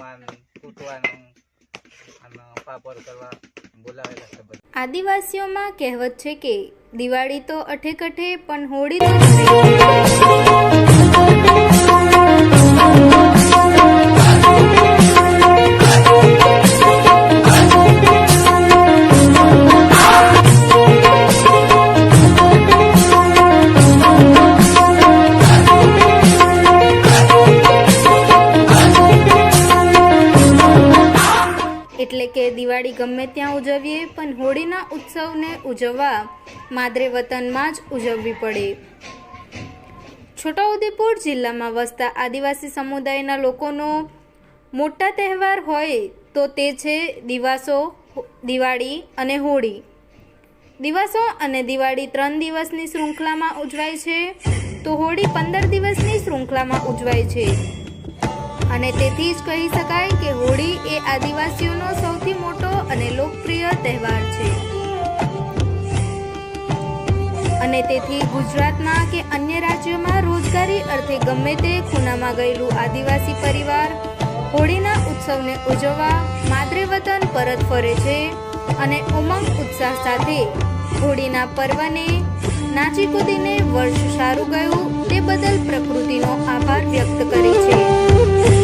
પહોંચવાનું કૂટવાનું, અને પાપડ કરવા બોલાવેલા છે બધા. આદિવાસીઓમાં કહેવત છે કે, દિવાળી તો અઠે કઠે પણ હોળી તો ઉજવવા માદરે વતનમાં જ ઉજવવી પડે. છોટાઉદેપુર જિલ્લામાં વસતા આદિવાસી સમુદાયના લોકોનો મોટા તહેવાર હોય તો તે છે દિવાસો, દિવાળી અને હોળી. દિવાસો અને દિવાળી ત્રણ દિવસની શૃંખલામાં ઉજવાય છે, તો હોળી પંદર દિવસની શૃંખલામાં ઉજવાય છે. અને તેથી જ કહી શકાય કે હોળી એ આદિવાસીઓનો સૌથી મોટો અને લોકપ્રિય તહેવાર છે. અને તેથી ગુજરાતના કે અન્ય રાજ્યોમાં રોજગારી અર્થે ગમે તે ખૂણામાં ગયેલું આદિવાસી પરિવાર હોળીના ઉત્સવને ઉજવવા માદરે પરત ફરે છે અને ઉમંગ ઉત્સાહ સાથે હોળીના પર્વને નાચી કૂદીને વર્ષ સારું ગયું તે બદલ પ્રકૃતિનો આભાર વ્યક્ત કરે છે.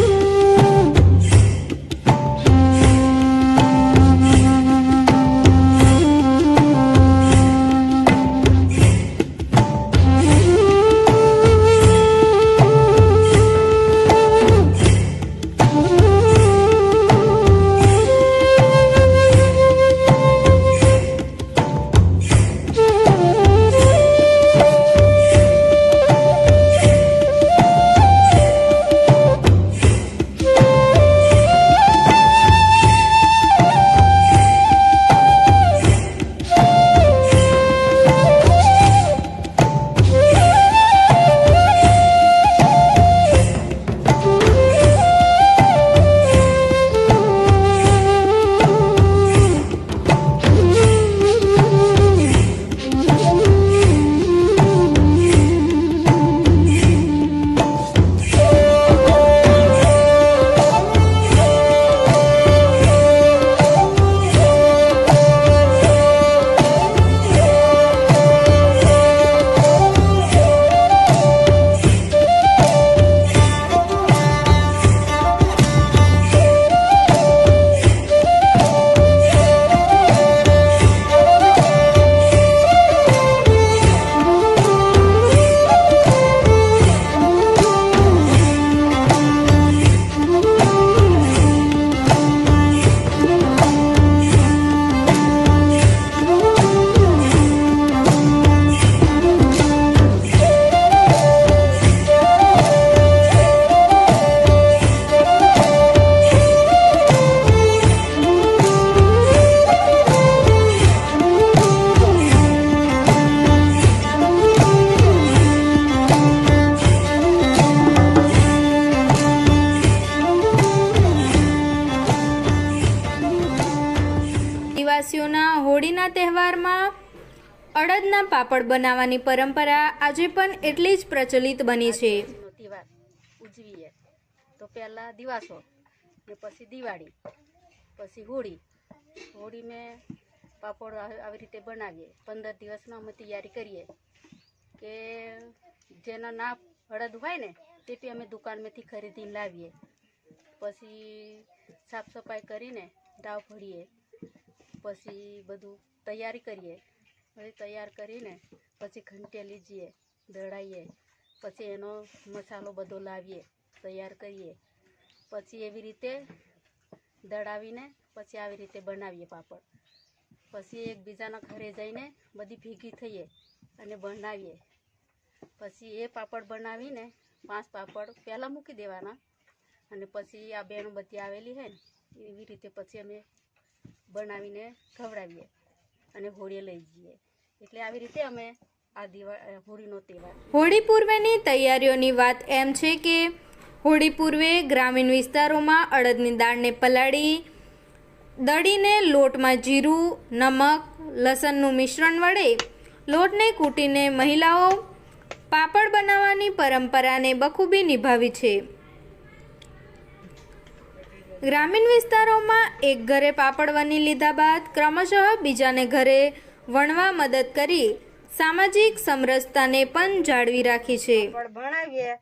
અડદના પાપડ બનાવવાની પરંપરા આજે પણ એટલી જ પ્રચલિત બની છે. તહેવાર ઉજવીએ. તો પહેલાં દિવાસો, ને પછી દિવાળી, પછી હોળી. હોળી મેં પાપડ આવી રીતે બનાવીએ. પંદર દિવસમાં અમે તૈયારી કરીએ કે જેના ના હળદ હોય ને, તે અમે દુકાનમાંથી ખરીદીને લાવીએ. પછી સાફ સફાઈ કરીને દાવ ભરીએ. પછી બધું તૈયારી કરીએ. પછી તૈયાર કરીને પછી ઘંટે લીજીએ, દળાઈએ, પછી એનો મસાલો બધો લાવીએ, તૈયાર કરીએ. પછી એવી રીતે દળાવીને પછી આવી રીતે બનાવીએ પાપડ. પછી એકબીજાના ઘરે જઈને બધી ભેગી થઈએ અને બનાવીએ. પછી એ પાપડ બનાવીને પાંચ પાપડ પહેલાં મૂકી દેવાના અને પછી આ બહેનો બધી આવેલી હોય ને, એવી રીતે પછી અમે બનાવીને ખવડાવીએ અને હોળીએ લઈ જઈએ. એટલે આવી રીતે અમે આ હોળીનો તહેવાર. હોળી પૂર્વેની તૈયારીઓની વાત એમ છે કે હોળી પૂર્વે ગ્રામીણ વિસ્તારોમાં અડદની દાળને પલાળી, દળીને લોટમાં જીરું, નમક, લસણનું મિશ્રણ વડે લોટને કૂટીને મહિલાઓ પાપડ બનાવવાની પરંપરાને બખૂબી નિભાવી છે. ગ્રામીણ વિસ્તારોમાં એક ઘરે પાપડ વની લીધા બાદ ક્રમશઃ બીજાને ઘરે વણવા મદદ કરી સામાજિક સમરસતાને પણ જાળવી રાખી છે. ભણાવીએ.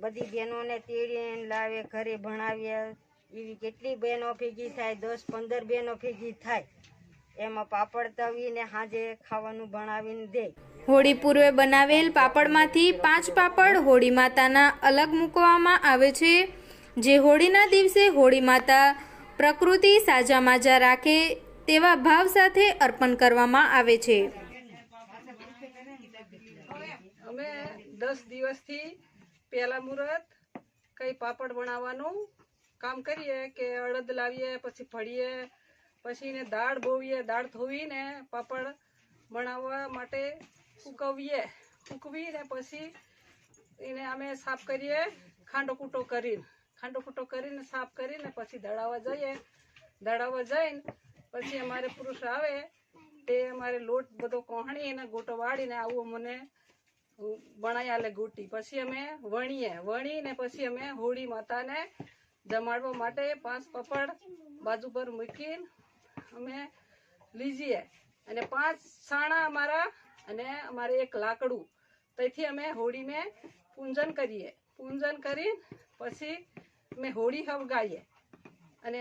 બધી બહેનોને તેડીને લાવે ઘરે ભણાવીએ. એવી કેટલી બહેનો ભેગી થાય દસ પંદર બહેનો ભેગી થાય. એમાં પાપડ તવીને હાજે ખાવાનું ભણાવીને દે. હોળી પૂર્વે બનાવેલ પાપડમાંથી પાંચ પાપડ હોળી માતાના અલગ મૂકવામાં આવે છે જે હોળીના દિવસે હોળી માતા પ્રકૃતિ સાજા માજા રાખે તેવા ભાવ સાથે અર્પણ કરવામાં આવે છે. અમે દસ દિવસથી પહેલા મુહૂર્ત કઈ પાપડ બનાવવાનું કામ કરીએ કે અડદ લાવીએ, પછી ફળીએ, પછી એને દાળ બોવીએ, દાળ ધોવીને પાપડ બનાવવા માટે સૂકવીએ સૂકવીને પછી એને અમે સાફ કરીએ, ખાંડો કૂટો કરીને. ખાંડો કૂટો કરીને, સાફ કરીને પછી દળાવવા જઈએ. દળાવવા જઈને પછી અમારે પુરુષ આવે, તે અમારે લોટ બધો કોહણી અને ગોટો વાળીને આવું અમને બનાવી આલે ગોટી પછી અમે વણીએ. વણીને પછી અમે હોળી માતાને જમાડવા માટે પાંચ પપડ બાજુ પર મૂકીને અમે લીજીએ. અને પાંચ સાણા અમારા અને અમારે એક લાકડું. તેથી અમે હોળી મેં પૂંજન કરીએ. પૂંજન કરી પછી અમે હોળી હવગાઈએ. અને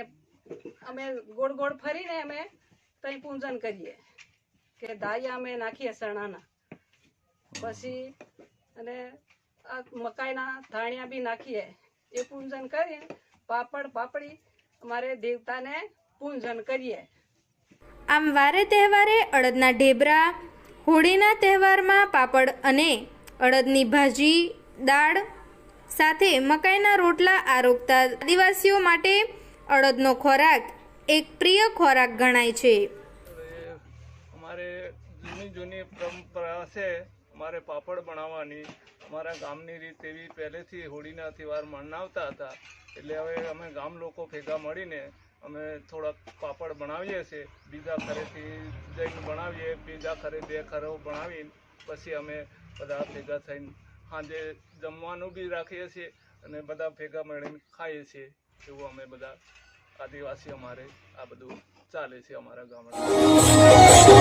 અમે ગોળ ગોળ ફરીને અમે ત્યાં પૂજન કરીએ. કે ધાયા અમે નાખીએ સણાના પછી અને મકાઈના ધાણિયા બી નાખીએ. એ પૂજન કરીને પાપડ, પાપડી અમારે દેવતાને પૂજન કરીએ. આમ વારે તહેવારે અડદના ઢેબરા, હોળીના તહેવારમાં પાપડ અને અડદની ભાજી, દાળ સાથે મકાઈના રોટલા આરોગતા આદિવાસીઓ માટે અડદનો ખોરાક એક પ્રિય ખોરાક ગણાય છે. અમારે જૂની જૂની પરંપરા છે, અમારે પાપડ બનાવવાની. અમારા ગામની રીત એવી પહેલેથી હોળીના તહેવાર મનાવતા હતા. એટલે હવે અમે ગામ લોકો ભેગા મળીને અમે થોડાક પાપડ બનાવીએ છીએ. બીજા ઘરેથી જઈને બનાવીએ, બીજા ઘરે બે ઘરો બનાવીને પછી અમે બધા ભેગા થઈને સાંજે જમવાનું બી રાખીએ છીએ અને બધા ભેગા મળીને ખાઈએ છીએ. એવું અમે બધા આદિવાસી અમારે આ બધું ચાલે છે અમારા ગામડા.